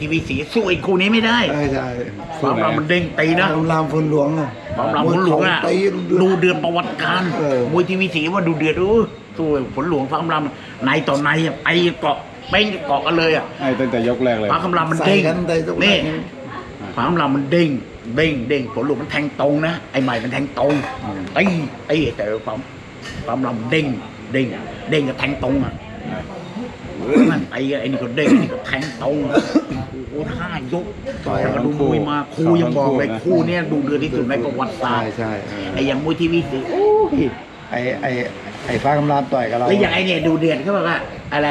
ทีวีสีสู้ไอ้คู่นี้ไม่ได้ใช่ใช่ความรามันเด้งตีนะลำลามฝนหลวงอะความราฝนหลวงอะดูเดือดประวัติการเออ มวยทีวีสีว่าดูเดือดรู้สู้ฝนหลวงฟ้าคำรามในต่อในอะไปเกาะไปเกาะกันเลยอะไอ้ตั้งแต่ยกแรกเลย ฟ้าคำรามมันเด้งกันใส่ตรงนี่นี้ฟ้าคำรามมันเด้งเด้งเด้งฝนหลวงมันแทงตรงนะไอ้ใหม่มันแทงตรงตีตีแต่ฟ้าฟ้าคำรามเด้งเด้งเด้งกับแทงตรงอะ มันไอ้ไอ้นี่ก็เด้งไอ้นี่ก็แทงตรงอะโอ้โหห้ายกต่อยมาดูมวยมาครูยังบอกเลยคู่เนี้ยดูเดือดที่สุดในประวัติศาใช่สตร์ใช่เออไอ้อย่างมวยทีวีสิโอ้ยไอ้ไอ้ไอ้ฟ้ากำลามต่อยกับเราแล้วอย่างไอ้เนี่ยดูเดือดเขาบอกว่าอะไร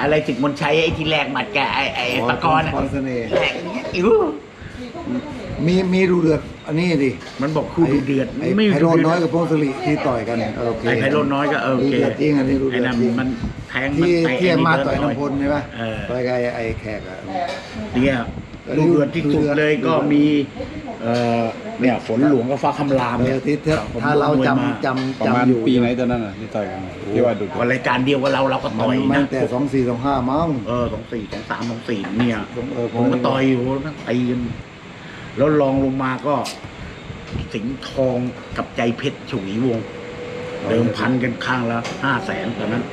อะไรสิทธิ์มนชัยไอ้ที่แรกหมัดแกบไอ้ไอ้ปากรณ์อะพรเสน่ห์แรกอย่างเงี้ยอิ๋ว มีมีดูเดือดอันนี้ดิมันบอกคู่ดูเดือดไอ้ไม่ไพดูโรจน์เดืน้อยอดกับพงศริที่ต่อยกันโอเคไอ้ไพโรจน์น้อยก็เออโอเคดูเดือดจริงอันนี้ดูไอ้เดือดนั่นจริงมันแทงมันที่เตะที่ไอ้นี่มาเดิต่อยนหน่อยน้ำพลใช่ปะเออต่อยกับไอ้ไอ้แขกอะเนี่ยดูเดือดที่สุดเลยก็มีเอ่อเนี่ยฝนหลวงกับฟ้าคำรามเอเนี่อยที่ถ้าถ้าเราจำจำประมาณจำอยู่ปีไหนตอนนั้นอะที่ต่อยกันที่ว่าดุวันรายการเดียวกับเราเราก็มัต่นอยมันนะแต่สองสี่สองห้ามั้ง เออสองสี่สองสามสองสี่เนี่ยเออผมก็ต่อยอยู่นะตีกัน แล้วลองลงมาก็สิงห์ทองกับใจเพชรฉวีวงศ์เดิมพันกันข้างละห้าแสนตอนนั้น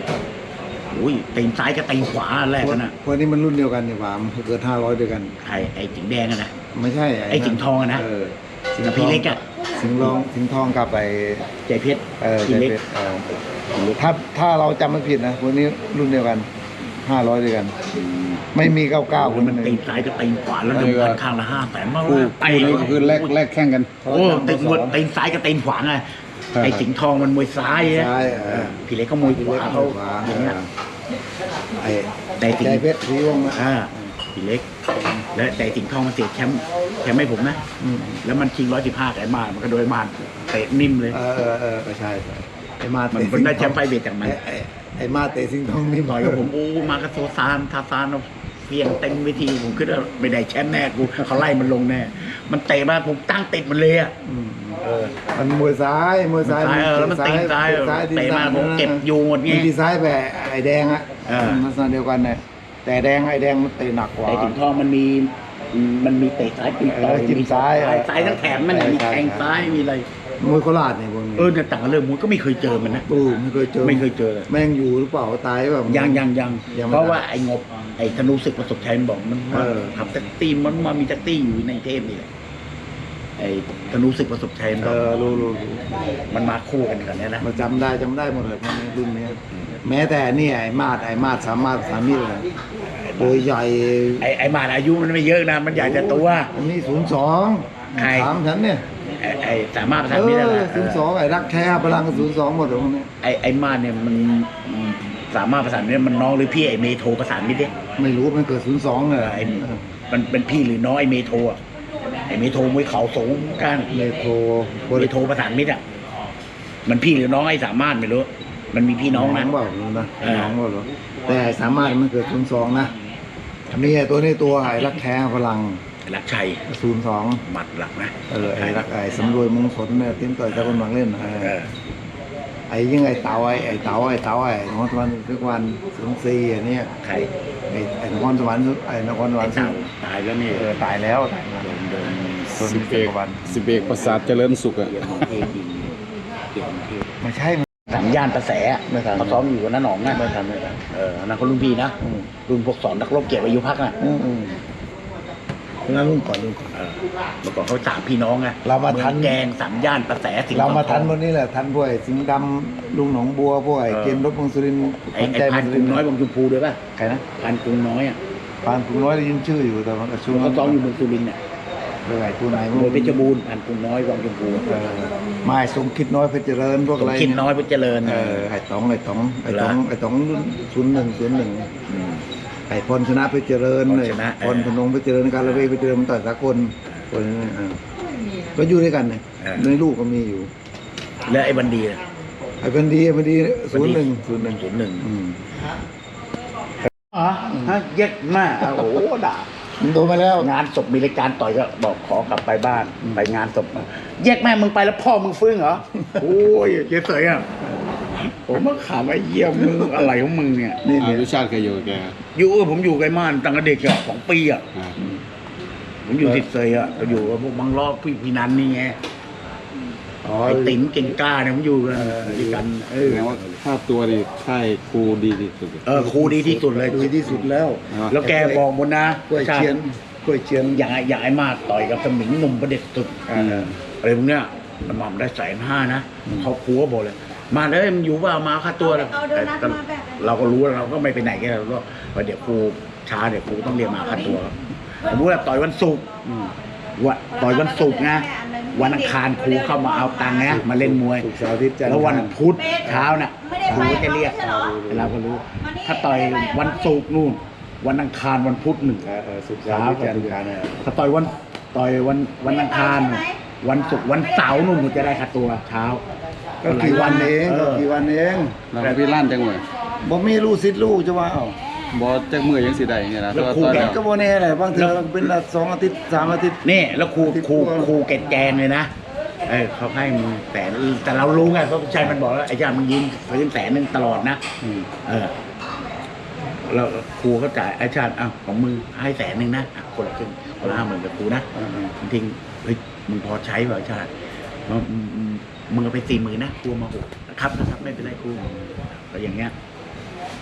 อุ้ยตีนซ้ายกับตีนขวาแรกกันนะคนนี้มันรุ่นเดียวกันนี่หว่ามันเกิดห้าร้อยด้วยกัน ไอ้ไอ้สิงห์แดงอะนะ ไม่ใช่ไอ้สิงห์ทองอะนะเออสิงกับห์ทพี่องเล็กอะสิงห์ทองสิงห์ทองกับไอ้ใจเพชรเออพี่เล็กเออถ้าถ้าเราจำไม่ผิดนะคนนี้รุ่นเดียวกันห้าร้อยด้วยกัน ไม่มีเก้าเก้าคนมันนึงตีนซ้ายกับตีนขวาแล้วเดิมพันข้างละห้าแสนมาคู่ว่าไอ้คู่นี้ก็คือแลกแลกแข่งกันโอ้ตีนมวยตีนซ้ายกับตีนขวาไงครับไอ้สิงห์ทองมันมวยซ้ายนะใช่เออพี่เล็กเขามวยขวาเขาขวาอย่างเงี้ยไอ้แต่สิงใจห์เพชรสีวงศ์นะอ่าพี่เล็ก และแต่สิงห์ทองมันเสียแชมป์แชมป์ให้ผมนะอืมแล้วมันชิงร้อยสิบห้าแต่ไอ้มานมันก็โดยมานเตะนิ่มเลยเออเออเออใช่ใช่ไอ้มามันเตะมันได้สิงห์แชมป์ไฟเวทจากมันไอ้ไอ้ไอ้มาเตะสิงห์ทองนี่ต่อยกับผมโอ้มากับโซซานทาซานเอา เพียงเต็มเวทีผมคิดว่าไม่ได้แชมป์แน่กูเขาไล่มันลงแน่ มันเตะมาผมตั้งติดมันเลยอะอืมเออมันมวยซ้ายมวยซ้ายซ้ายเออแล้วมันตีนซ้ายซ้ายเตะมาผมเก็บอยู่หมดไงมันตีซ้ายแบบไอ้แดงอะเออมันลักษณะเดียวกันเนี่ยแต่แดงไอ้แดงมันเตะหนักกว่าแต่สิงห์ทองมันมีมันมีเตะซ้ายตีต่อยเออจิ้มมีซ้ายซ้ายทั้งแถมมันน่ะใช่มีใช่แทงซ้ายมีอะไรมวยโคราชเนี่ยพวกนี้ เออแต่ต่างกันเรื่องมวยก็ไม่เคยเจอมันนะปูไม่เคยเจอไม่เคยเจอเลยแม่งอยู่หรือเปล่าตายแบบ ยังยังยังยังไม่เพราะว่าไอ้งบไอ้ธนูศึกประสบชัยมันบอกมันเออทำแท็กตี้มันมามีแท็กตี้อยู่ในเทพนี่แหละไอ้ธนูศึกประสบชัยมันบเออกอรู้รู้รู้มันมาคู่กันกันเนี่ยนะ มาจำได้จำได้หมดเลยพวกนี้รุ่นนี้แม้แต่นี่ไอ้มาดไอ้มาดสามารถสามีเลยตัวใหญ่ ไอ้ไอ้มานอายุมันไม่เยอะนะ มันใหญ่แต่ตัว อันนี้ศูนย์สองใคร ถามฉันเนี่ย ไอ้ไอ้สามารถประเอสานมิตรนั่นแหอละศูนย์สองไอ้รักแท้พลังศูนย์สองหมดเลยพวกนี้ไอ้ไอ้มานเนี่ยมันสามารถประสานมิตรมันน้องหรือพี่ไอ้เมโทรประสานมิตรเนี่ยไม่รู้มันเกิดศูนย์สองเลยไอ้มันเป็นพี่หรือน้องไอ้เมโทรอะไอ้เมโทรมวยเขาสูงกันเมโทรบริโทรประสานมิตรอะมันพี่หรือน้องไอ้สามารถไม่รู้มันมีพี่น้องนะเปล่ารู้นะเออน้องเปล่ารู้แต่สามารถมันเกิดศูนย์สองนะมีไอ้ตัวนี้ตัวไอ้รักแท้พลัง รักชัยศูนย์สองหมัดหลักนะเออไอ้รักไอ้สำรวยมงคลเนี่ยติ้มต่อยตะคนบางเล่นนะเออเออไอ้ยิ่งไอ้เต๋าไอ้ไอ้เต๋าไอ้เต๋าไอ้นครสวรรค์ทุกวันศูนย์สี่อันเนี้ยใครไอ้ไอ้นครสวรรค์ไอ้นครสวรไอ้รค์เต่าตายแล้วนี่เออตายแล้วตายแล้วโดนโดนโดนสิบเอกวันสิบเอกประสาทเจริญสุขอะเกียรติของเทพยิงเกียรติของเทพไม่ใช่มันสามย่านประแสอะไม่ทันเขาซ้อมอยู่กับน้าหนองนะไม่ทันไม่ทันเอออันนั่นเขารุ่นพี่นะอืมรุ่นพวกสอนนักรบเกียรติอายุพักนะ อืมอืมงั้นรุ่นก่อนรุ่นก่อน เออเมื่อก่อนเขาสามพี่น้องไงเรามาทันมืองแกงสามย่านประแสสิงห์เรามาททัอนงวันนี้แหละทันพวกไอ้สิงห์ดำลุงหนองบัวพวกไอ้เออเกมรถเมืองสุรินทร์ไอ้ขวัญไอ้ใจพัเมืนองสุกรุรินงทร์น้อยบางชมพูด้วยป่ะใครนะพันกรุงน้อยอะปานกรุงน้อยได้ยินชื่ออยู่แต่มันกระชุ่มเขาซ้อมอยู่เมืองสุรินทร์เนี่ยเออไอ้ตัวไหนมวยเพชรบูรณ์พันกรุงน้อยบางชมพูเออไม้สมคิดน้อยเพชรเจริญพวกสอะมไรคิดน้อยเพชรเจริญ เออไอ้ต๋องไอ้ต๋องไอ้ต๋องเหรอไอ้ต๋องรุ่นศูนย์หนึ่งศูนย์หนึ่ง ม ไอ้พรชนะเพชรเจริญพรเลยชนะพรพนงเพชรเจริญการละเวเพชรเจริญมันต่อยสากลคนนี้เออก็อยู่ด้วยกันเนี่ยในลูกก็มีอยู่ แล้วไอ้บันดีล่ะไอ้พันดีไอ้พันดีศูนย์หนึ่งศูนย์หนึ่งศูนย์หนึ่งอืมอ๋อฮะเย็ดมากโอ้โหด่ามันโตมาแล้ว งานศพมีรายการต่อยก็บอกขอกลับไปบ้านไปงานศพแยกแม่มึงไปแล้วพ่อมึงฟื้นเหรอโอ้ยเจ๊เสยอะผมมาขำไอ้เยี่ยมมึงอะไรของมึงเนี่ยนี่อาเนี่ยรุชาติเคยอยู่กับแกฮ อยู่เออผมอยู่ไกลม่านตั้งแต่เด็กอะสองปีอะอ่า ผมอยู่ติดเซยอะก็อยู่กับพวกบังรอบพี่พี่นันนี่ไงอ๋อไอ้ติ๋มเก่งกล้าเนี่ยผมอยู่กันด้วยกันเอแสอดงว่าค่าตัวนี่ค่ายครูดีที่สุดเออครูดีที่สุดเลย ดีที่สุดแล้วแล้วแกบอกหมดนะกล้วยเชียนกล้วยเชียน อย่างไอ้อย่างไอ้มากต่อยกับสมิงหนุ่มประเด็จสุดอ่าอะไรพวกเนี้ยมันหม่อมได้แสนห้านะเขาครูก็บอกเลย มาเลยมันอยู่ว่ามาค่าตัวเลยเอาโดนัทแต่มาแบบนั้น เราก็รู้แล้วเราก็ไม่ไปไหนกันเราก็ว่าเดี๋ยวครูช้าเดี๋ยวครูต้องเรียนมาค่าตัวครับสมมติว่าต่อยวันศุกร์อืมวันต่อยวันศุกร์นะวันอังคารครูเข้ามาเอาตังค์นะมาเล่นมวยศุกร์เสาร์อาทิตย์จันทร์แล้ววันพุธเช้าน่ะไม่ได้ครูไปก็จะเรียกไม่ใช่เหรอเราก็รู้ ถ้าต่อยวันศุกร์นู่น วันอังคารวันพุธหนึ่ง เออเออศุกร์เสาร์อาทิตย์จันทร์อังคารเนี่ยถ้าต่อยวันต่อยวันวันอังคาร วันศุกร์วันเสาร์นู่นผมจะได้ค่าตัวเช้า ก็กี่วันเองเอก็อกี่วันเองแล้วพี่ล้านจังหวะบ่มีลูกศิษย์ลูกจะว่าเอ้าบอจักมือยังสิได้เนี่ยนะแล้วครูตอนแกแล้วก็บ่แน่แหละบางทีเราเป็นอาทิตย์สองอาทิตย์สามอาทิตย์ นี่แล้วครูที่ครูครูครูแกแกงเลยนะเออเขาให้มึงแต่แต่เรารู้ไงเพราะชัยมันบอกแล้วไอ้เจ้ามึงยิงซื้อแสนหนึ่งตลอดนะอืมเออเราครูเขาจ่ายไอ้ชาติอ้าวของมึงให้แสนหนึ่งนะอะคนละครึ่งคนละห้าหมื่นกับครูนะอ่าทิ้งเฮ้ยมึงพอใช้เปล่าไอ้ชาติมึง มึงมึงมึงเอาไปสี่หมื่นนะครูมาหกนะครับนะครับไม่เป็นไรครูก็อย่างเงี้ย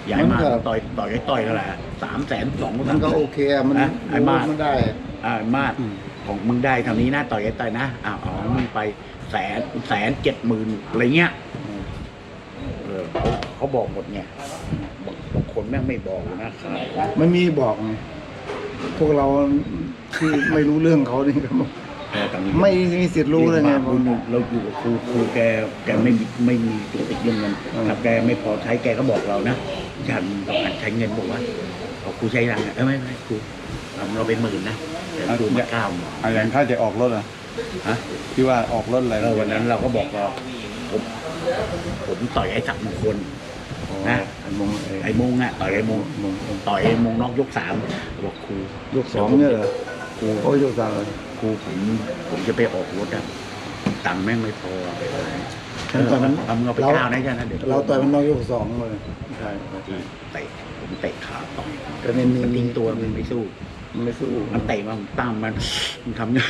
ใหญ่มากต่อยต่อยให้ต่อยเท่าไหร่สามแสนสองๆมันก็โอเคอะมันนะไอ้มากมันได้ อ่ามาดของมึงได้เท่านี้นะต่อยไอ้ต่อยนะอ้าวอ๋อมึงไปแสนแสนเจ็ดหมื่นอะไรเงี้ยเออเขาเขาบอกหมดไงบางบางคนแม่งไม่บอกนะขายนะมันมีบอกไงพวกเราที่ไม่รู้เรื่องเขานี่ก็เออแต่มี ไม่มีสิทธิ์รู้เลยไงครูเราอยู่กับครูครูแกแกไม่มีไม่มีจุกติดเรื่องเงินอืมถ้าแกไม่พอใช้แกก็บอกเรานะฉันต้องการใช้เงินบอกว่าเอาครูใช้ตังค์อะเออไม่ไม่ครูเอาเราเป็นหมื่นนะแต่ครูมาเก้าหมื่นอะอย่างถ้าจะออกรถอะฮะพี่ว่าออกรถอะไรเออวันนั้นเราก็บอกว่าผมผมต่อยไอ้ศักดิ์มงคลนะไอ้มงไอ้ไอ้มงอะต่อยไอ้มงมงต่อยไอ้มงนอกยกสามบอกครูยกสองเนี่ยเหรอครูโอ้ยยกสามเลย ครูผมผมจะไปออกรถอะตังค์แม่งไม่พอไปอะไรเออตอนนั้น เอามึงเอาไปก้าวนะใช่ไหมเดี๋ยวเราต่อยมันน้อยยกสองเลยใช่เตะผมเตะขาต่อยก็เน้นมันทิ้งตัวมันไม่สู้ มันไม่สู้มันเตะมาผมตั้มมันมันทำเนี่ย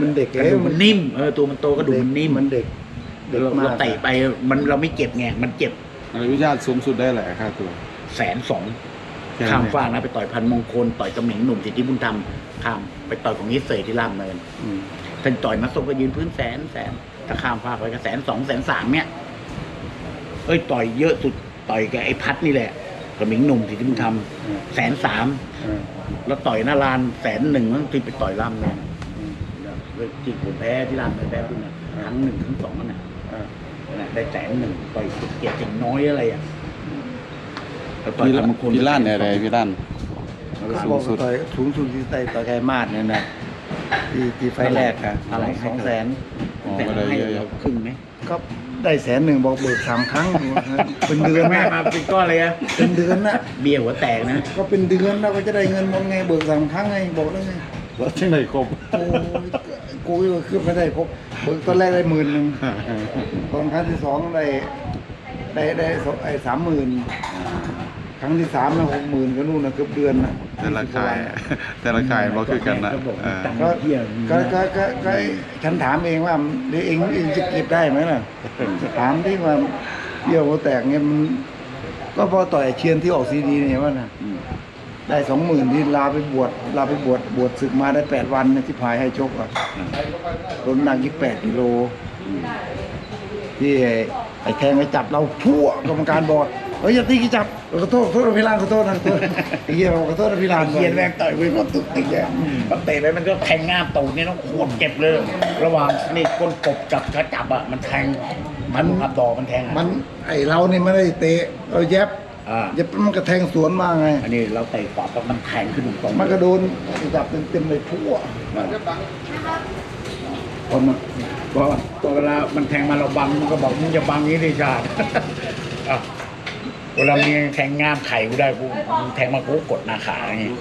มันเด็กกระดูกมันนิ่มเออตัวมันโตกระดูกมันนิ่มมันเด็กเด็กเรามาเรากเตะไปมันเราไม่เจ็บไงมันเจ็บอะไรวิชาสูงสุดได้แหละค่าตัว แสนสอง แค่นั้นข้ามเองฟากนะไปต่อยพันมงคลต่อยตำหนิงหนุ่มสิทธิบุญธรรมข้ามไปต่อยของนิสเซที่รามเนินอืม ท่านต่อยมาส่งก็ยืนพื้นแสนแสนถ้าข้ามฟากไปก็แสนสองแสนสามเนี่ย เอ้ยต่อยเยอะสุดต่อยกับไอ้พัดนี่แหละตำหนิงหนุ่มสิทธิบุญธรรมแสนสามเออแล้วต่อยหน้าลานแสนหนึ่งนั่นที่ไปต่อยรามเนินอืมที่ผมแพ้ที่รามเนินแพ้คุณน่ะครั้งหนึ่งครั้งสองนั่นน่ะอ่าน่ะได้แสนหนึ่งต่อยเกียรติสิ่งน้อยอะไรอะแล้ว ต่อยพี่พันมงคลพี่ล้านเนี่ยอะไรพี่ล้านเขาสูบองกสุดต่อยสูงสุดที่ต่อยต่อยไกลมาดเนี่ยนะที่ที่ไฟล์แรกอะสองสองแสนอ๋อแต่ก็ได้ให้เยอะเราครึ่งไหมก็ได้แสนหนึ่งบอกเบิกสามครั้ง เป็นเดือนแม่นะมาเป็นก้อนเลยอะเป็นเดือนนะเบี้ยหัวแตกนะ ก็เป็นเดือนแล้วก็จะได้เงินหมดไงเบิกสามครั้งไงบอกแล้วไงๆแล้วที่ไหนครบโอ้ยกูก็ขึ้นไม่ได้ครบเบิกตอนแรกได้หมื่นหนึ่งตอนครั้งที่สองได้ได้ได้สองไอ้สามหมื่น ครั้งที่สามนะหกหมื่นก็นู่นนะเกือบเดือนนะแต่ละขายแต่ละขายบ่คือกันนะก็บอกเออตังค์ก็เบี้ยก็ก็ก็ก็ฉันถามเองว่าเดี๋ยวเองเองจะเก็บได้ไหมล่ะถามที่ว่าเบี้ยวหัวแตกเนี่ยมันก็พอต่อยเชียนที่ออกซีดีเนี่ยว่าน่ะอืมได้สองหมื่นที่ลาไปบวชลาไปบวชบวชศึกมาได้แปดวันเนี่ยที่พายให้ชกอะลดน้ำหนักยี่แปดกิโล ที่ไอ้ไอ้แทงไปจับเราพั่วกรรมการบอกเฮ้ยอย่าตีกี่จับขอโทษขอโทษนะพี่ลานขอโทษนะขอโทษไอ้เหี้ยบอกขอโทษนะพี่ลานเขียนแรงต่อยไว้ก็ตุกติกแกมันเตะไปมันก็แทงง่ามตูดเนี่ยต้องโคตรเจ็บเลย ระหว่างนี่ก้นกบกับกระจับอะมันแทงมันอับดอกมันแทงอะมันไอ้เรานี่ไม่ได้เตะเราแยบอ่าแยบมันกระแทงสวนมาไง อันนี้เราเตะขวาปั๊บมันแทงขึ้นตรงๆมันก็โดนจับเต็มๆเลยพั่วคนน่ะเพราะ ตอนเวลามันแทงมาเราบังมันก็บอกมึงจะบังนี้ดิชาติอะเวลามีแทงง่ามไข่กูได้กูมึงแทงมากูกดหน้าขาอย่างงี้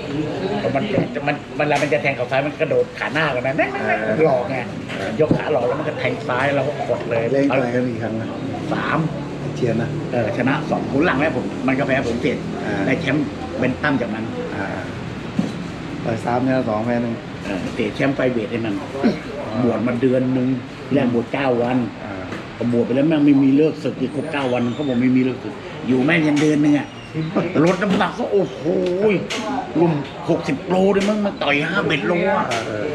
แล้วมันมันเวลามันจะแทงเข่าซ้ายมันกระโดดขาหน้ากันนะแน่ๆหลอกไงยกขาหลอกแล้วมันก็แทงซ้ายเราก็กดเลยเล่นเอาต่อยกันอีกครั้งนะสามเชชียนนะเออชนะสองผลหลังแล้วผมมันก็แพ้ผมเจ็ดอ่าได้แชมป์เป็นตั้มจากนั้นอ่าต่อยสามชนะสองแพ้หนึ่งเออเตะแชมป์ไฟเวทให้มันบวชมาเดือนหนึ่ง แรกบวชเก้าวันอ่าพอบวชไปแล้วแม่งไม่มีเลิกศึกอีกครบเก้าวันเขาบอกไม่มีเลิกศึก อยู่แม่งยันเดือนหนึงอะลดน้ำหนักก็โอ้โหรุ่มหกสิบโลเลยมั้งมาต่อยห้าเบ็ดโลอะเออ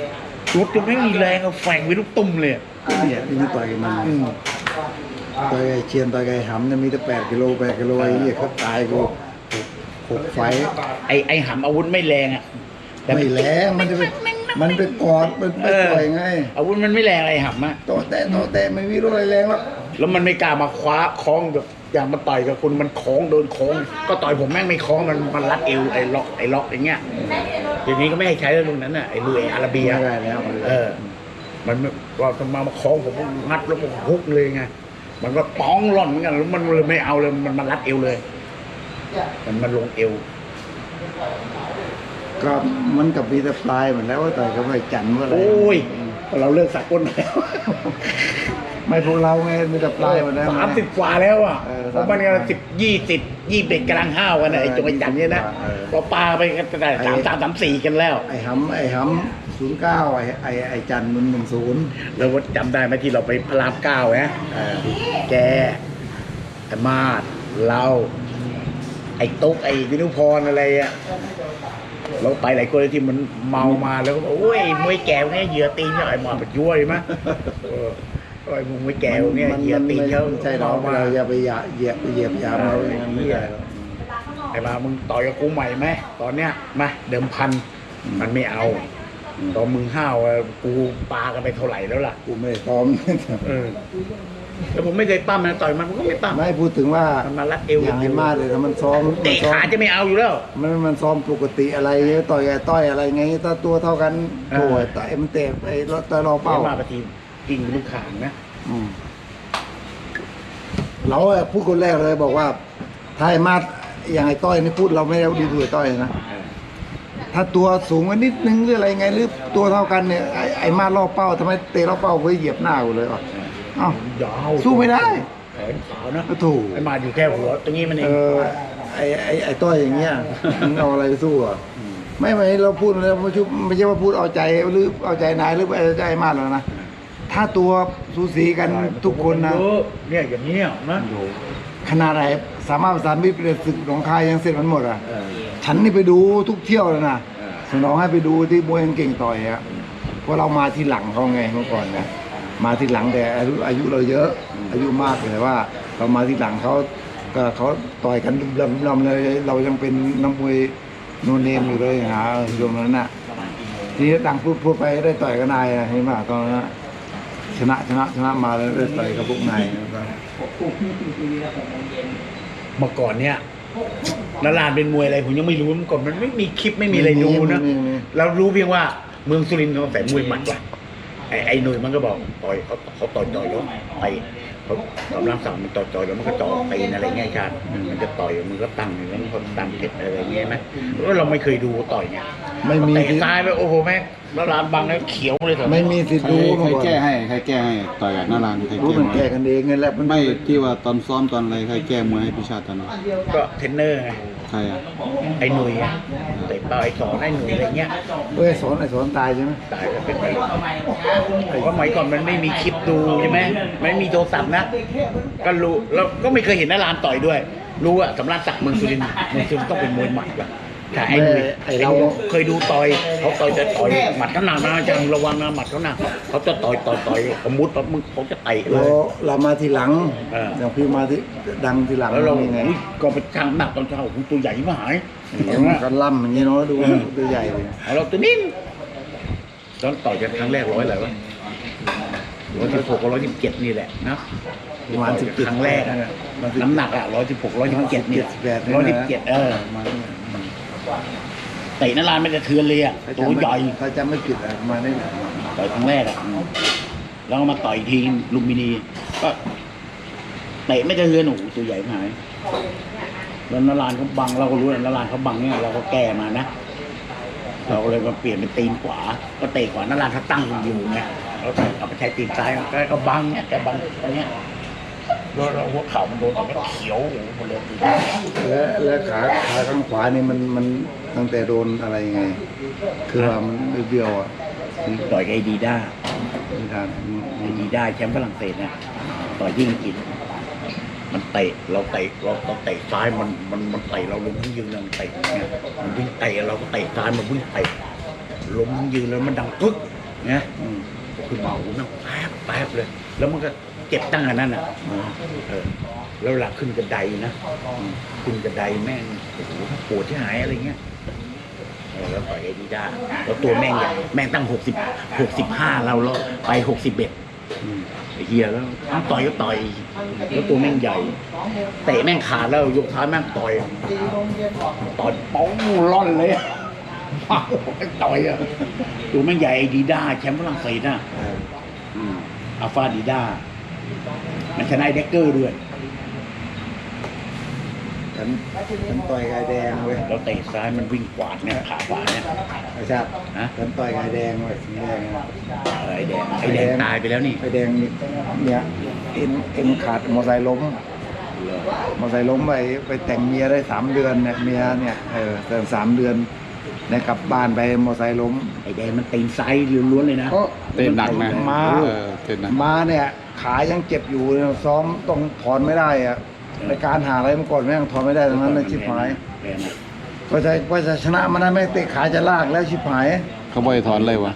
รถจะไม่มีแรงเอาแฝงไปลูกตุ้มเลยอะเนี่ยที่นี่ต่อยกันมันอืมต่อยไอ้เชียนต่อยไอ้หำเนี่ยมีแต่แปดกิโลแปดกิโลไอ้เนี่ยเขาตายกูหกหกไฟท์ไอไอหำอาวุธไม่แรงอะแต่ไม่แรงมันจะไป มันไปกอดมันไปต่อยไงอาวุธมันไม่แรงอะไรหำอะโตะแตะโตะแตะไม่มีรถอะไรแรงหรอกแล้วมันไม่กล้ามาคว้าคล้องแบบอย่างมาต่อยกับคุณมันคล้องโดนคล้อง ก็ต่อยผมแม่งไม่คล้องมันมันรัดเอวไอ้ล็อกไอ้ล็อกอย่างเงี้ยทีนี้ก็ไม่ให้ใช้แล้วลุงนั้นน่ะไอ้ลุยอาราเบียไม่ได้แล้วเออ มันว่าจะมามาคล้องผมงัดแล้วผมฮุกเลยไงมันก็ป้องร่อนเหมือนกันแล้วมันเลยไม่เอาเลยมันมันรัดเอวเลย มันมันลงเอว ก็มันกับมีแต่ปลายเหมือนแล้วว่าต่อยกับไอ้จันทร์ว่าอะไรโอ้ย เราเลิกสักก้นแล้วไม่พวกเราไงมีแต่ปลายหมดแล้วสามสิบกว่าแล้วอะเออเพราะมันก็สิบยี่สิบยี่สิบกำลังห้าวกันน่ะไอ้จงไอ้จันเนี่ยนะเออพอปลาไปกันแต่สามสามสามสี่กันแล้วไอ้หำไอ้หำศูนย์เก้าไอ้ไอ้ไอ้จันทร์มันหนึ่งศูนย์แล้วว่าจำได้ไหมที่เราไปพระรามเก้านะแกไอ้มาดเราไอ้ตุ๊กไอ้วินุพรอะไรอะ เราไปหลายคนเลยที่มันเมามาแล้วก็บอกโอ้ยมวยแก้วเนี่ยเหยื่อตีนเนี่ยไอ้หมาไปช่วยมั้ยเออไอ้มวยแก้วเนี่ยเหยื่อตีนเขาไม่ใช่เราเมามาเราอย่าไปเหยียบเหยียบเหยียบยามเราอย่างนั้นไม่ได้หรอกไอ้มามึงต่อยกับกูใหม่ไหมตอนเนี้ยมาเดิมพันอืมมันไม่เอาตอนมึงห้าวอะกูปากันไปเท่าไหร่แล้วล่ะ กูไม่ได้ซ้อมเออ แล้วผมไม่เคยปั้มนะต่อยมันผมก็ไม่ปั้ม ไม่พูดถึงว่ามันมารัดเอวอย่างไอ้มาเลยนะมันซ้อมมันเตะซ้อมขาจะไม่เอาอยู่แล้ว มันมันซ้อมปกติอะไรเงี้ยต่อยไอ้ต้อยอะไรไงถ้าตัวเท่ากันเออ โอ้ยแต่มันเตะไอ้รถต่อยรอเป้ามาปฏิกิ่งลูกขางนะ อืมเราอะพูดคนแรกเลยบอกว่าถ้าไอ้มาดอย่างไอ้ต้อยนี่พูดเราไม่ได้ดูถูกไอ้ต้อยนะเออถ้าตัวสูงกว่านิดนึงหรืออะไรไงหรือตัวเท่ากันเนี่ยไอ้ไอ้มาดรอบเป้าทำไมเตะรอบเป้าไปเหยียบหน้ากูเลยอะ เอ้ายาวสู้ไม่ได้แขนขาวนะก็ถูกไอ้มาอยู่แค่หัว ตรงนี้มันเอเองอไอ้ไอ้ไอ้ต้อยอย่างเงี้ยมึงเอาอะไรไปสู้อะไม่ไม่เราพูดแล้วไม่ใช่ไม่ใช่ว่าพูดเอาใจหรือเอาใจนายหรือเอาใจมาดหรอกนะถ้าตัวสูสีกันทุกคนนะ เยอะเนี่ยอย่างนี้ยนะขนาดไหนสามารถประสานมิตรเป็นศึกหนองคายยังเสร็จมันหมดอะ เออ ฉันนี่ไปดูทุกเที่ยวเลยนะเออ สนองให้ไปดูที่มวยเก่งต่อยอะเพราะเรามาที่หลังเขาไงเมื่อก่อนเนี่ย มาที่หลังแต่อายุอายุเราเยอะอายุมากแต่ว่า เรามาที่หลังเขาก็เขาต่อยกันลำลำเลยเรายังเป็นน้ำมวยโนนเนมอยู่เลยหาช่วงนั้นน่ะทีนี้ต่างพูดพูดไปได้ต่อยกับนายอะเห็นป่ะตอนนั้นน่ะชนะชนะชนะมาแล้วได้ต่อยกับพวกนายนะครับเมื่อก่อนเนี่ยนาลานเป็นมวยอะไรผมยังไม่รู้เมื่อก่อนมันไม่มีคลิปไม่มีอะไรดูนะไม่มีไม่มีเรารู้เพียงว่าเมืองสุรินทร์เขาแต่มวยหมัดว่ะ ไอ้ไอ้หนุ่ยมันก็บอกต่อยเขาเขาต่อยต่อยแล้วไปเขากำลังสั่งมันต่อยต่อยแล้วมันก็จ่อไปอะไรเงี้ยอาจารย์มันจะต่อยมันก็ตั้งอย่างนั้นก็ตั้งเก็บอะไรเงี้ยไหมเราไม่เคยดูต่อยเนี่ย ไม่มีเตะซ้ายไปโอ้โหแม่งแล้วลานบังแล้วเขียวเลยเถอะไม่มีสิทใคธิ์รรู้ใครมาก่อนแก้ให้ใครแก้ให้ต่อยกับหน้ารานใครรู้แก้มันมาแก้กันเองไงแหละมันไม่ที่ว่าตอนซ้อมตอนอะไรใครแก้มวยให้พี่ชาติตอนนั้นก็เทรนเนอร์ไงใครอะไอ้หนุ่ยอะเตะเป้าไอ้สอนไอ้หนุ่ยอะไรเงี้ยเอ้ยสอนไอ้สอนตายใช่ไหมตายก็เป็นไปผมว่าสมัยก่อนมันไม่มีคลิปดูใช่ไหมไม่มีโทรศัพท์นะก็รู้แล้วก็ไม่เคยเห็นนาลานต่อยด้วย รู้อะสำราญศักดิ์เมืองสุรินทร์เมืองสุรินทร์ต้องเป็นมวยหมัดว่ะ แต่ไอ้หนุ่ยไอ้เราเคยดูต่อยเขาต่อยจะต่อยหมัดเขาหนักนะจังระวังนะหมัดเขาหนักเขาจะต่อยต่อยต่อยสมมติว่ามึงเขาจะเตะเลเราย เรามาทีหลังเอออ ย่างพี่มาที่ดังทีหลังแล้วเรายังไงอุ๊ยก็ไปช่างหนักตอนเช้าคุณตัวใหญ่มากหายเห็นไหม กันล่ำอย่างนี้เนาะดูตัวใหญ่เลยเอาเราตัวนิ่มตอนต่อยกันครั้งแรกร้อยอะไรวะร้อยสิบหกร้อยสิบเจ็ดนี่แหละ นะประมาณสิบเจ็ดครั้งแรกอะน้ำหนักอะร้อยสิบหกร้อยสิบเจ็ดนี่แปดร้อยสิบเจ็ดเออมา เตะนารานไม่ได้เทือนเลยอะถ้าตัวจำไม่ใหญ่ถ้าจำไม่ผิดอะมาได้ต่อยครั้งแรกอะแล้วก็มาต่อยทีลุมพินีก็เตะไม่ได้เทือนโอ้โหตัวใหญ่หายแล้วนารานเขาบังเราก็รู้นะนารานเขาบังเนี่ยเราก็แก้มานะเราก็เลยมาเปลี่ยนเป็นตีนขวา ก็เตะขวานารานเขาตั้งอยู่ไงเราเอาไปใช้ตีนซ้ายก็ก็บังเนี่ยแกบังตรงเนี้ย แล้วแล้วหัวเข่ามันโดนตรงนี้เขียวหมดเลยและและขาขาข้างขวานี่มันมันตั้งแต่โดนอะไรยังไง คือว่ามันเบี้ยวๆอะต่อยกับไอ้ดีด้าไม่ทันไอ้ดีด้าแชมป์ฝรั่งเศสเนี่ยต่อยยิ่งกินมันเตะเราเตะเราเราเตะซ้ายมันมันมันเตะเราล้มทั้งยืนเลยมันเตะเนี่ยมันวิ่งเตะเราก็เตะซ้ายมันวิ่งเตะล้มทั้งยืนแล้วมันดังปึ๊กเนี่ยอืมคือเมานั่งแป๊บแป๊บเลย แล้วมันก็ เจ็บตั้งอันนั้นอะเออแล้วเวลาขึ้นกระไดนะขึ้นกระไดแม่งโอ้โหปวดที่หายอะไรเงี้ยเออแล้วต่อยไอ้ดีด้าแล้วตัวแม่งใหญ่แม่งตั้งหกสิบหกสิบห้าเราเราไปหกสิบเอ็ดเฮียแล้วเอาต่อยก็ต่อยแล้วตัวแม่งใหญ่เตะแม่งขาดแล้วยกท้ายแม่งต่อยต่อยป้องร่อนเลยต่อยอะตัวแม่งใหญ่ไอดีด้าแชมป์ฝรั่งเศสน่ะอออืมอัลฟาดีด้า มันชนะไอ้เด็กเกอร์ด้วยฉันฉันต่อยกายแดงเว้ยแล้วเตะซ้ายมันวิ่งกวาดเนี่ยขาขวาเนี่ยไอ้ชาติฮะฉันต่อยกายแดงเว้ยสีแดงอะเออไอ้แดงไอ้แดงตายไปแล้วนี่ไอ้แดงนี่เนี่ยเอ็นเอ็นขาดมอไซค์ล้มมอไซค์ล้มไปไปแต่งเมียได้สามเดือนเนี่ยเมียเนี่ยเออแต่งสามเดือนเนี่ยกลับบ้านไปมอไซค์ล้มไอ้แดงมันตีนซ้ายล้วนๆเลยนะก็เต้นหนักนะมาเออเต้นหนักมาเนี่ย ขายังเจ็บอยู่เนี่ยซ้อมต้องถอนไม่ได้อะในการหาอะไรมาก่อนแม่งถอนไม่ได้ทั้งนั้นเลยชิบหายแดงอะก็จะก็จะชนะมันได้ไม่เตะขาจะลากแล้วชิบหายเขาบ่อยถอนเลยวะ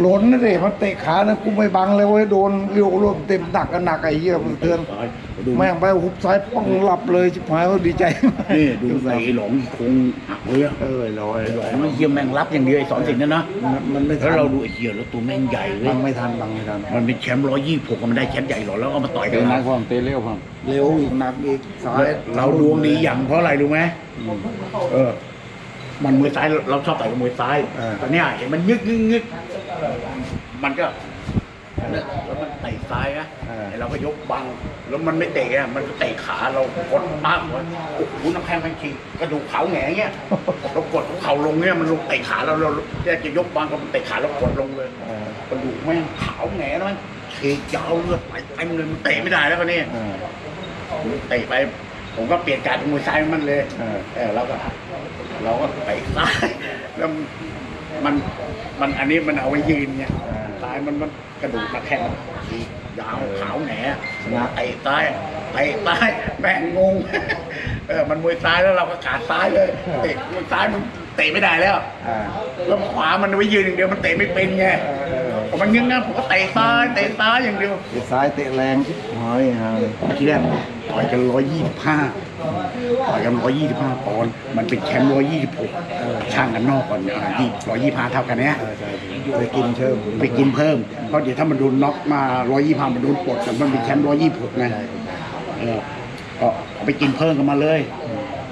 หล่นนะเด็มันเตะขานะกูไม่บังเลยเว้ยโดนเรียวรวมเต็มดักกันหนักไอ้เหี้ยมันเตือนซ้าย ดูแม่งไปหุบซ้ายป้องหลับเลยชิบหายว่าดีใจนี่ดูใส่ไอ้หลงคงหักเลยอะเออลอยไอ้หลงมันเฮียแม่งรับอย่างเดียวไอ้สอนสินนั่นนะมันมันไม่ทัแล้วนเราดูไอ้เฮียแล้วตัวแม่งใหญ่เว้บัยงไม่ทันบังไม่ทันมันเป็นแชมป์ร้อยยี่สิบมันได้แชมป์ใหญ่หรอแล้วเอามาต่อยกัเตะนหนันะกความเตะเร็วความเร็วอีกหนักอีกซ้ายเราดวงดีอย่างเพราะอะไรรู้ไหมเออ มันมวยซ้ายเราชอบต่อยกับมวยซ้ายแต่เนี้ยเห็นมันยึกยึกยึกมันก็เนี่ยแล้วมัน เตะซ้ายนะไอ้เราก็ยกบัง แล้วมันไม่เตะอะมันก็เตะขาเรากดปั้งวะโอ้โหน้ำแข็งแข็งขีกระดูกเขาแหงเงี้ยเรากดเข่าลงเนี่ยมันลงเตะขาเราเราจะจะยกบังก็มันเตะขาเรากดลงเลยเออ กระดูกแม่งขาวแหงแล้วมันฉีกยาวเลือดไหลเต็มเลยมันเตะไม่ได้แล้วก็นี่ เออเตะไป ผมก็เปลี่ยนการเป็นมวยซ้ายมันเลย เออ เออเราก็เราก็เตะซ้าย แล้ว มันมันอันนี้มันเอาไว้ยืนไงซ้ายมันมันกระดูกมาแข็งฉีกยาวขาวแหนนะเตะซ้ายเตะซ้ายแม่งงงเออมันมวยซ้ายแล้วเราก็ขาดซ้ายเลยเตะมวยซ้ายมันเตะไม่ได้แล้วอ่าแล้วขวามันไว้ยืนอย่างเดียวมันเตะไม่เป็นไงเออพอมันยึงนะผมก็เตะซ้ายเตะซ้ายอย่างเดียวเตะซ้ายเตะแรงชิบหายฮะทีแรกต่อยกันร้อยยี่สิบห้า ต่อยกันร้อยยี่สิบห้าปอนด์มันเป็นแชมป์ร้อยยี่สิบหกช่างกันนอกก่อนยี่ร้อยยี่ห้าเท่ากันเนี้ยใช่ใช่ไปกินเชิมไปกินเพิ่มเพราะเดี๋ยวถ้ามันโดนน็อกมาร้อยยี่ห้ามันโดนปลดแต่มันเป็นแชมป์ร้อยยี่หกไงเออก็เอาไปกินเพิ่มกันมาเลย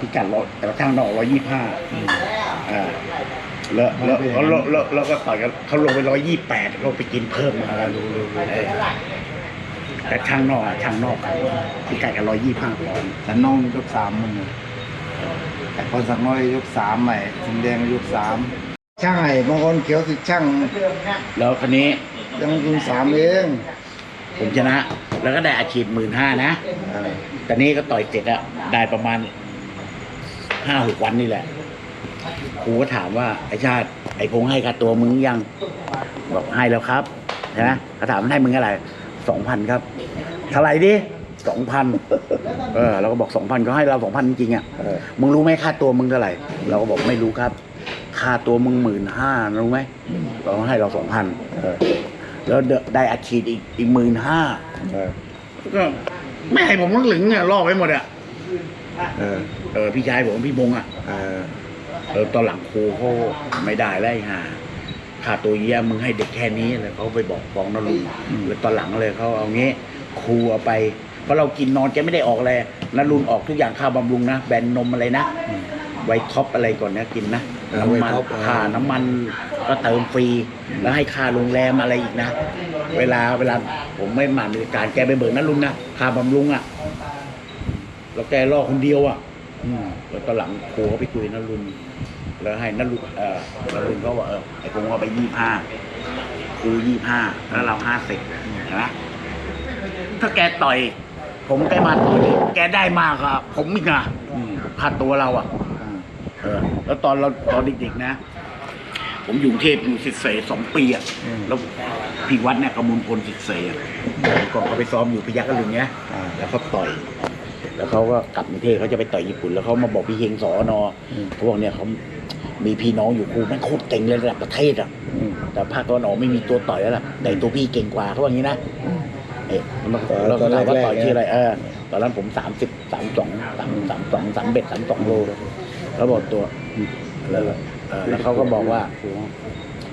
พิกัดร้อยแต่ละช่างนอกร้อยยี่ห้าอ่าแล้วแล้วแล้วแล้วแล้วก็ต่อยกันเขาลงไปร้อยยี่แปดก็ไปกินเพิ่มมากันเออ แต่ช่างนอกอะช่างนอกอะพิกัดกันร้อยยี่ห้าปอนด์แต่น้องยกสามมึงอะแต่คนสักน้อยยกสามใหม่สิงแดงยกสามช่างไอ้บางคนเขียวสิช่างแล้วคันนี้ยังยกสามเองผมชนะ แล้วก็ได้อาชีพหมื่นห้านะเออแต่นี้ก็ต่อยเสร็จอะได้ประมาณห้าหกวันนี่แหละครูก็ถามว่าไอชาติไอพงษ์ให้ค่าตัวมึงยัง บอกให้แล้วครับใช่ไหมเขาถามมันให้มึงอะไร สองพันครับเท่าไหร่ดิสองพันเออเราก็บอกสองพันก็ให้เราสองพันจริงๆอะเออมึงรู้ไหมค่าตัวมึงเท่าไหร่ เราก็บอกไม่รู้ครับ ค่าตัวมึงหมื่นห้ารู้ไหมเราก็ให้เราสองพันเออแล้วได้อัดฉีดอีกอีกหมื่นห้าเออก็ไม่ให้ผมหลึงๆอะล่อไว้หมดอะเออเออพี่ชายผมพี่บงอะเออเออตอนหลังครูเขาไม่ได้แล้วไอ้ห่า ค่าตัวเยี่ยมึงให้เด็กแค่นี้เลยเขาไปบอกฟ้องนรุนแล้วตอนหลังเลยเขาเอางี้ครูเอาไปเพราะเรากินนอนแกไม่ได้ออกเลยนรุนออกทุกอย่างค่าบำรุงนะแบรนด์นมอะไรนะไวท์ท็อปอะไรก่อนนะกินนะเออน้ำมันไวท์ท็อปเออค่าน้ำมันก็เติมฟรี แล้วให้ค่าโรงแรมอะไรอีกนะ เวลาเวลาผมไม่มาในการแกไปเบิกนรุนนะค่าบำรุงอะแล้วแกรอคนเดียวอะอืมแล้วตอนหลังครูเขาไปคุยกับนรุน แล้วให้นรุนเออนรุนก็ว่าเออไอ้คงเอาไปยี่ห้าครูยี่ห้าแล้วเราห้าสิบเห็นไหมถ้าแกต่อย ผมแกมาต่อยนี่แกได้มากอะผมอีกนะค่าตัวเราอะอ่าเออ แล้วตอนเราตอนเด็กๆนะ ผมอยู่กรุงเทพอยู่สิทธิ์เสสองปีอะแล้วพี่วัดเนี่ยกำมุลพลสิทธิ์เสอะก่อนเขาไปซ้อมอยู่พยัคฆ์อรุณเนี้ยอ่าแล้วเขาต่อยแล้วเขาก็กลับกรุงเทพเขาจะไปต่อยญี่ปุ่น แล้วเขามาบอกพี่เฮงสอนออืมเขาบอกเนี่ยเขา มีพี่น้องอยู่ครูแม่งโคตรเก่งเลยระดับประเทศอะอืมแต่ภาคตะวันออกไม่มีตัวต่อยแล้วล่ะแต่ตัวพี่เก่งกว่าเขาว่างี้นะเอ๊ะแล้วแล้วก็ถามว่าต่อยชื่ออะไรเออตอนนั้นผมสามสิบสามสองสามสามสองสามเบ็ดสามสองโลแล้วบอกตัวแล้วเออแล้วเขาก็บอกว่า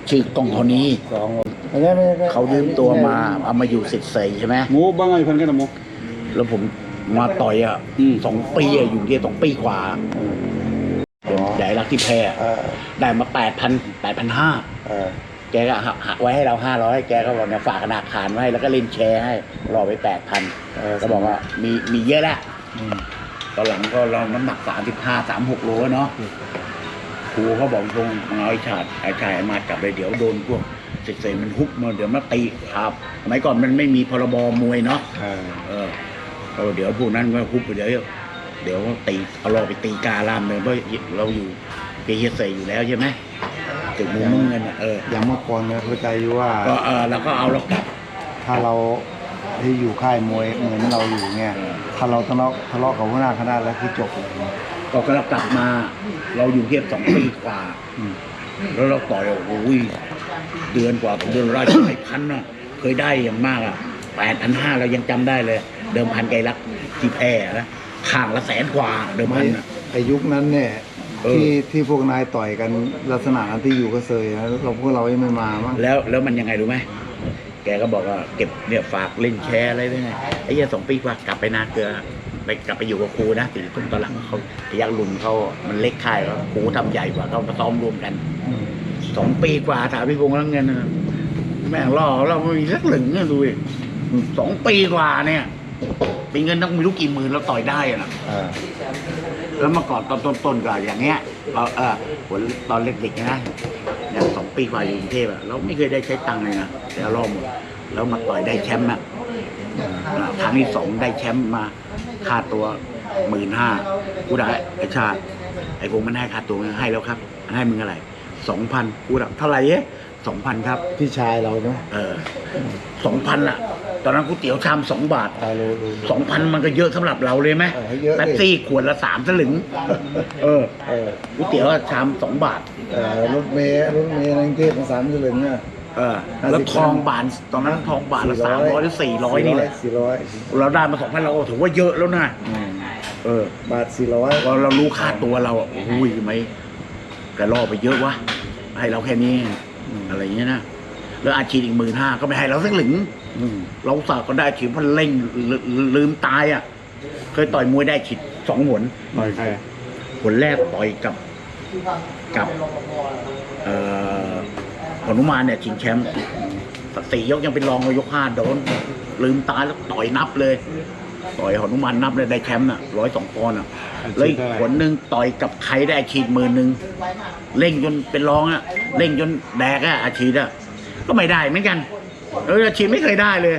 ชื่อกองโทนี้สองไม่ใช่ไม่ใช่เขายืมตัวมาเอามาอยู่สิทธิ์เสยใช่ไหมหมูบ้างไงเพิ่นกันนะหมูแล้วผมมาต่อยอะอืมสองปีอะอยู่ที่สองปีกว่าใหญ่ รักที่แพร่เออได้มาแปดพันแปดพันห้าแกก็หักไว้ให้เราห้าร้อยแกก็บอกเนี่ยฝากธนาคารไว้แล้วก็เล่นแชร์ให้รอไปแปดพันก็บอกว่ามีมีเยอะแล้วตอนหลังก็เราน้ำหนักสามสิบห้าสามหกโลเนาะครูเขาบอกตรงเอาไอ้ชาติไอ้ชายมากลับเลยเดี๋ยวโดนพวกเศษๆมันฮุบมาเดี๋ยวมาตีครับสมัยก่อนมันไม่มีพรบมวยเนาะเออเออเราเดี๋ยวพวกนั้นก็คุบไปเดี๋ยว เดี๋ยวตีเอาเราไปตีกาลามเลยเพราะเราอยู่เฮียเซอยู่แล้วใช่ไหมถึงมุมมึงเงินอะเอออย่างเมื่อก่อนเนี่ยเข้าใจอยู่ว่าก็เออเราก็เอาเรากลับ ถ้าเราที่อยู่ค่ายมวยเหมือนเราอยู่เงี้ยเออถ้าเราทะเลาะทะเลาะกับหัวหน้าคณะแล้วคือจบเลยก็เรากลับมา เราอยู่เทียบสองปีกว่าอืมแล้วเราต่อยโอ้โหเดือนกว่าเดือนละหลายพันน่ะเคยได้อย่างมากอะแปดพันห้าเรายังจำได้เลย เดิมพันไกลรักที่แพร่นะ ข้างละแสนกว่าเดิมไม่พันอะไอยุคนั้นเนี่ยเออ ที่ที่พวกนายต่อยกันลักษณะนั้นที่อยู่ก็เซยนะเราพวกเรายังไม่มามั้งแล้วแล้วมันยังไงรู้ไหม แกก็บอกว่าเก็บเนี่ยฝากเล่นแชร์อะไรได้ไงไอ้เหี้ยสองปีกว่ากลับไปนาเกลือไปกลับไปอยู่กับครูนะตีตุ้มตอนหลังเขาพยักลุนเขามันเล็กค่ายเขาครูทำใหญ่กว่าเขามาซ้อมรวมกันสองปีกว่าถามพี่พงษ์แล้วเงินน่ะแม่งล่อเราไม่มีสักหลึงเนี่ยดูดิสองปีกว่าเนี่ย เป็นเงินต้องไม่รู้กี่หมื่นเราต่อยได้อะนะเออแล้วเมื่อก่อนตอนต้นๆก็อย่างเงี้ยเราเออผลตอนเด็กๆนะอย่างสองปีกว่าอยู่กรุงเทพอะเราไม่เคยได้ใช้ตังค์เลยนะแต่รอบหมดแล้วมาต่อยได้แชมป์อะอะครั้งที่สองได้แชมป์มาค่าตัวหมื่นห้ากูได้ไอชาติไอพงมันให้ค่าตัวมันให้แล้วครับมันให้มึงอะไรสองพันกูดับเท่าไหร่เอ๊ะสองพันครับ พี่ชายเราเนาะเออสองพันอะ ตอนนั้นก๋วยเตี๋ยวชามสองบาทตายรู้รู้ สองพันมันก็เยอะสำหรับเราเลยไหมเออเยอะดิ แป๊บซี่ขวดละสามสลึง เออเออก๋วยเตี๋ยวชามสองบาท เออรถเมย์รถเมย์ในกรุงเทพมันสามสิบเหรียญเนี่ย เออแล้วทองบาทตอนนั้นทองบาทละสามร้อยหรือสี่ร้อยนี่แหละสี่ร้อยเราได้มาสองพันเราก็ถือว่าเยอะแล้วนะอืมเออ บาทสี่ร้อยเราเรารู้ค่าตัวเราอะโอ้ยทำไมกระล่อไปเยอะวะให้เราแค่นี้ อะไรอย่างเงี้ยนะ แล้วอาชีพอีกหมื่นห้าก็ไม่ให้เราสักหลึงอืม เราสาก็ได้ฉีดพันเล่งลืลืมตายอะ เคยต่อยมวยได้ฉีดสองหนต่อยใครผลแรกต่อยกับกับเอ่อหนุมานเนี่ยชิงแชมป์สี่ยกยังเป็นรองเลยยกห้าโดน ลืมตาแล้วต่อยนับเลย ต่อยหนุมานนับเลยได้แชมป์น่ะร้อยสองปอนด์อะแล้วอีกผลหนึ่งต่อยกับใครได้อาชีพหมื่นหนึ่งเล่งจนเป็นรองอะเล่งจนแดกอะอาชีพอะก็ไม่ได้เหมือนกัน เอออาชีพไม่เคยได้เลย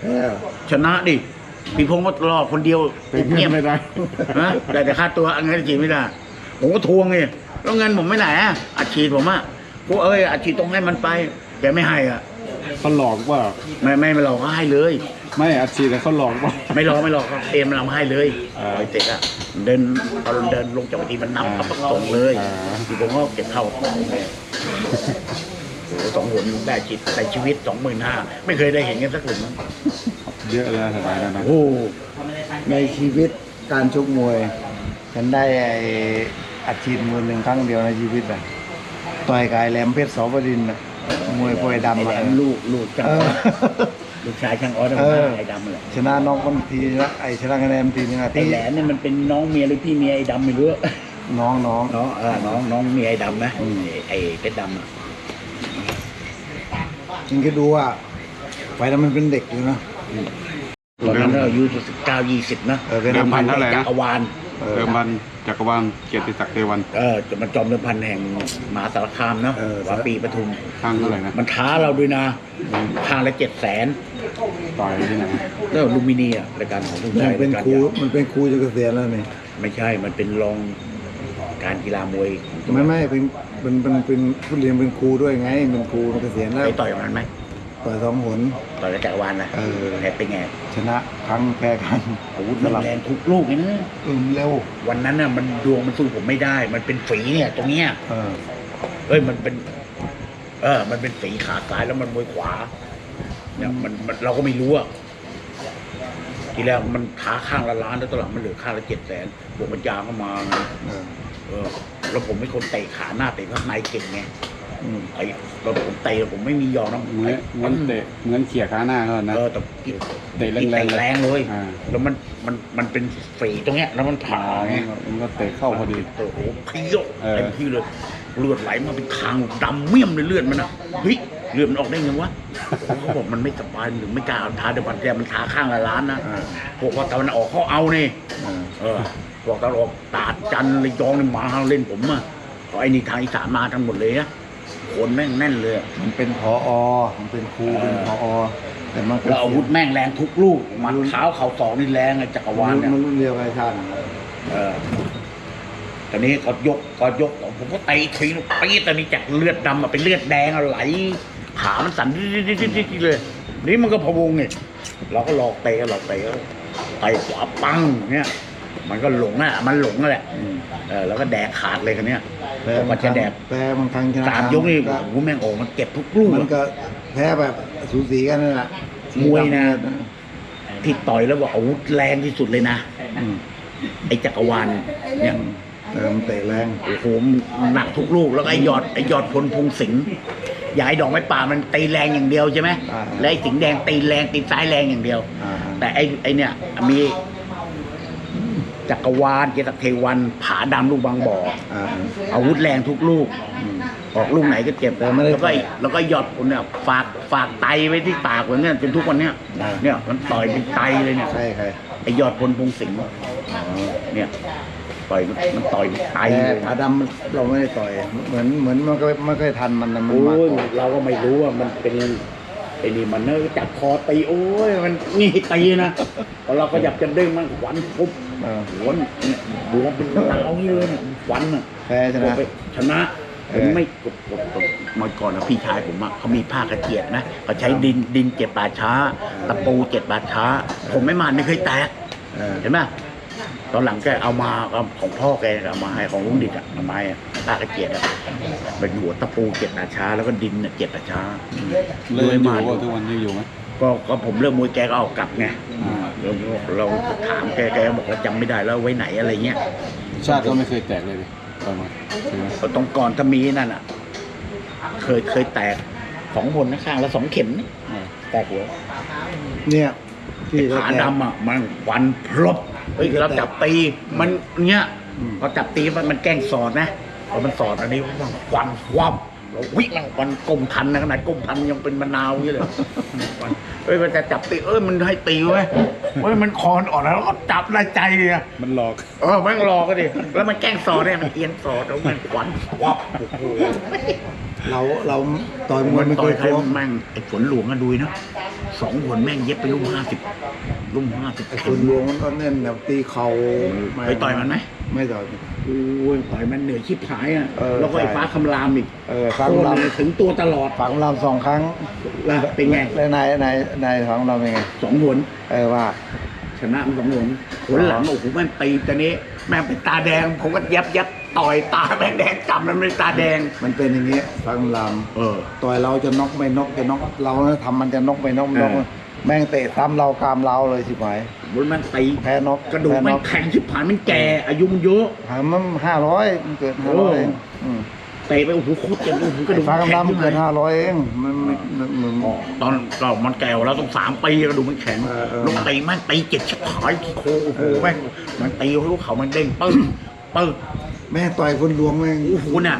แพ้ชนะดิพี่พงศ์ก็รอคนเดียวเป็นเงินไม่ได้ ฮะได้แต่ค่าตัวอันเงินอาชีพไม่ได้ ผมก็ทวงไงแล้วเงินผมไม่ไหนอะอาชีพผมอะกูเอ้ยอาชีพต้องให้มันไปแกไม่ให้อะ เขาหลอกว่า ไม่ไม่ไม่หลอกก็ให้เลย ไม่อัดฉีดแต่เขาหลอกว่า ไม่หลอกไม่หลอกเขาเตรียมเรามาให้เลยอ่าปล่อยเสร็จอะเดินพอเดินลงจากเวทีมันนับอ่ากับส่งเลยอ่าพี่ผมก็เก็บเข้ากระเป๋าเลยโอ้โหสองหนได้จิตใส่ชีวิตสองหมื่นห้าไม่เคยได้เห็นกันสักหนึ่งเยอะเลยสมัยนั้นนะโอ้โหในชีวิตการชกมวย ฉันได้ไอ้อัดฉีดมือหนึ่งครั้งเดียวในชีวิตอะต่อยกายแหลมเพชรสอบดินทร์อะมวยพวยไอ้ดำแหลอะมลูกลูกจังเออออสลูกชายช่างออสเออ ไอ้ดำเลยชนะน้องคนทีนะไอ้ชนะคะแนนทีนึงอะไอ้ที่แหลมเนี่ยมันเป็นน้องเมียหรือพี่เมียไอ้ดำไม่รู้น้องน้อง น้องเออน้องน้องเมียไอ้ดำนะอืมไอ้ไอ้เพชรดำอะ จริงก็ดูว่าไฟนั้นมันเป็นเด็กอยู่นะตอนนั้นเราอายุสิบเก้ายี่สิบนะเออเป็นเดิมพันเท่าไหร่จันะกรวาลเออเดิมพันจักรวาลเกียรติศักดิ์เทวัน เออจะมันจอมเดิมพันแห่งมหาสารคามเนาะเออวาปีปทุมข้างเท่าไหร่นะมันท้าเราด้วยนะข้างละเจ็ดแสนต่อยที่ไหนแล้วลูมินีอะรายการของลุงมัชันยเป็นรายการครูยาวมันเป็นครูจะเกษียณแล้วนี่ไม่ใช่มันเป็นรอง การกีฬามวยไม่ไม่เป็นเป็นเป็นเป็นผู้เรียนเป็นครูด้วยไงเป็นครูเกษียณแล้วไปต่อยกับมันไหมต่อยสองหน ต่อยกับจักรวาลนะเออแพ้เป็นไงชนะครั้งแพ้ครั้งอาวุธมันแรงทุกลูกเลยนะอืมเร็ววันนั้นน่ะมันดวงมันสู้ผมไม่ได้ มันเป็นฝีเนี่ยตรงเนี้ยเออเอ้ยมันเป็น เออ มันเป็นฝีขาซ้ายแล้วมันมวยขวา เนี่ยมันมันเราก็ไม่รู้อะทีแรกมันท้าข้างละล้านแล้วตอนหลังมันเหลือข้างละเจ็ดแสนบวกมันยาเข้ามา เออเออ แล้วผมเป็นคนเตะขาหน้าเตะข้างในเก่งไงอืมไอ้เราผมเตะผมไม่มียอมนะเหมือนเหมือนเตะเหมือนเขี่ยขาหน้าเขานะเออแต่เตะแรงๆแรงเลยอ่าแล้วมันมันมันเป็นฝีตรงเนี้ย แล้วมันผ่าไงมันก็เตะเข้าพอดีโอ้โหเพี้ยวเออเต็มที่เลยเลือดไหลมาเป็นทางดำเมี่ยมเลยเลือดมันอะเฮ้ยเลือดมันออกได้ไงวะโอ้โหเขาบอกมันไม่สบายหรือไม่กล้าเอาทาเดี๋ยวบัตรแกมันทาข้างละล้านนะอ่าพวกว่าตะวันออกเขาเอานี่อ่า เออพวกตะวันออกตาดจันทร์ระยองนี่มาเล่นผมอะเพราะไอ้นี่ทางอีสานมาทั้งหมดเลยนะคนแม่งแน่นเลยอะมันเป็นพออมันเป็นครูเป็นพออแต่มันแล้วอาวุธแม่งแรงทุกลูกหมัดเท้าเข่าศอกนี่แรงอะจักรวาลเนี่ยมันรุ่นเดียวกับไอ้ชาติเออตอนนี้ก็ยกก็ยกผมก็เตะทีนึงปี๊ดตอนนี้จากเลือดดำมาเป็นเลือดแดงอะไหลขามันสั่นดิ๊ดๆๆๆเลย นี่มันก็พะวงไงเราก็หลอกเตะหลอกเตะไปขวาปังเนี่ย มันก็หลงอะ มันหลงนั่นแหละเออแล้วก็แดกขาดเลยคันเนี้ยแพ้ผมมัก็นคจะรั้งแดกแพ้มันครั้งชนะสามยกนี่ก็โอ้โหแม่งโอ่งมันเก็บทุกลูกมันอะก็แพ้แบบสูสีกันนั่นแหละมวยนะที่ต่อยแล้วว่าอาวุธแรงที่สุดเลยนะอืมไอ้จักรวาลเนี่ยเออมันเตะแรงโอ้โหมันหนักทุกลูกแล้วก็ไอ้ยอดไอ้ยอดพลพงสิงห์อย่าไอ้ดอกไม้ป่ามันตีแรงอย่างเดียวใช่ไหมอ่าและไอ้สิงห์แดงตีแรงตีซ้ายแรงอย่างเดียวอ่าแต่ไอ้ไอ้เนี่ยมี จักรวาลเกยรติเทวันผาดำลูกบางบ่ออ่า อาวุธแรงทุกลูกอืมออกลูกไหนก็เจ็บแต่ไม่ได้แล้วก็ไอ้แล้วก็หยอดคนเนี่ยฝากฝากไตไว้ที่ปากเหมือนกันจนทุกวันเนี้ยอ่า เนี่ยมันต่อยเป็นไตเลยเนี่ยใช่ใครไอ้ยอดพลพงสิงห์เนี่ยต่อยมันต่อยเป็นไตแต่เลยผาดำเราไม่ได้ต่อย เหมือนเหมือนมันก็ไม่เคยทันมันนะมันโอ้มายก่อนเราก็ไม่รู้ว่ามันเป็นไอ้นี่มันเนอะจับคอตีโอ้ยมันนี่ตีนะพอเราก็อยากจะเด้งมันขวัญทุบ เออหัวเนี่ยบวมเป็นหนาวนี่เลยเนี่ยขวัญน่ะแพ้ชนะไปชนะเอผอ มไม่กดกดกดเมาก่อนนะพี่ชายผมอะเขามีผ้ากระเจียดนะเขาใช้ดินดินเจ็ดบาทช้า ตะปูเจ็ดบาทช้า ผมไม่มาไม่เคยแตก เออ เห็นไหมตอนหลังแกเอามาเอาของพ่อแกเอามาให้ของลุงดิดอะเอาไม้อะผ้ากระเจียดอะเป็นหัวตะปูเจ็ดบาทช้า แล้วก็ดินน่ะเจ็ดบาทช้าเล่นอยู่มาว่าทุกวันนี้อยู่ไหมก็ก็ผมเริ่มมวยแกก็เอากลับไงอ่า เราเราถามแกแกบอกว่าจำไม่ได้แล้วไว้ไหนอะไรเงี้ยชาติก็ไม่เคยแตกเลยดิต่อยมาใช่ไหมตรงก่อนถ้ามีนั่นอะ เคยเคยแตกสองคนนะข้างละสองเข็มนี่อ่าแตกหัวเนี่ยที่เขาขาแตกดำอะมันควันพลบเฮ้ยเราจับตีมันเนี้ยอืมพอจับตีมันมันแกล้งสอดนะพอมันสอดอันนี้มันควันวับ เราวิ่งมันควันก้มทันนะขนาดก้มทันยังเป็นมะนาวอย่างนี้เลยควันเฮ้ยมันจะจับตีเอ้ยมันให้ตีไว้ยเฮ้ยมันคอนอ่อนแล้วก็จับได้ใจเลยอะมันหลอกเออแม่งรอก็ดิแล้วมันแกล้งสอดเนี่ยมันเอียนสอดแล้วมันขวัญวับโอ้โหเราเราต่อยมวยมันไม่ต่เคอยยใครโค้งแม่งไอ้ฝนหลวงอะดูนะสองผลแม่งเย็บไปลุ่มห้าสิบ ลุ่มห้าสิบไอ้คนรวงมันก็เน้นแบบตีเข่าไปต่อยมันไหมไม่ต่อยโอ้ยต่อยมันเหนื่อยชิบหายอะเออแล้วก็ไอ้ใช่ฟ้าคำรามอีกเออฟังโคตรลเลยถึงตัวตลอดำฟังลำสองครั้งแล้วเป็นไงแล้วนายนายนายของเราเป็นไงสองผลเออว่าชนะมันสองผลผลหลังโอ้โหแม่งตีตอนนี้ แม่งเป็นตาแดงผมก็ยับยับต่อยตาแม่งแดงจับมันเป็นตาแดง มันเป็นอย่างเงี้ยฟังลเออำต่อยเราจะน็อกไม่น็อกจะน็อกเราทำมันจะน็อกไม่น็อกไม่น็อกเออ แม่งเตะซ้ำเรากามเราเลยสิไหมบนแม่งตีแพ้น็อกกระดูกแพ้แม่น็งอกแข็งชิบหายมันแก่ อายุมันเยอะ หามันห้าร้อยมันเกิดห้าร้อยโอ้ เตะไปโอ้โหโคตรเจ็บโอ้โหกระดูกฟ้าแข็กำลังงมันเกิดห้าร้อยเองมันมันมันมันอ๋อตอนก็มันแก่แล้วต้องสามปีกระดูกมันแข็งเออเออลูกตีแม่งตีเจ็ดชิบหายที่โคโอ้โหแม่งมันตีให้ลูกเขามันเด้งปึ้งปึ้งแม่งต่อยคนหลวงแม่ง โอ้โหเนี่ย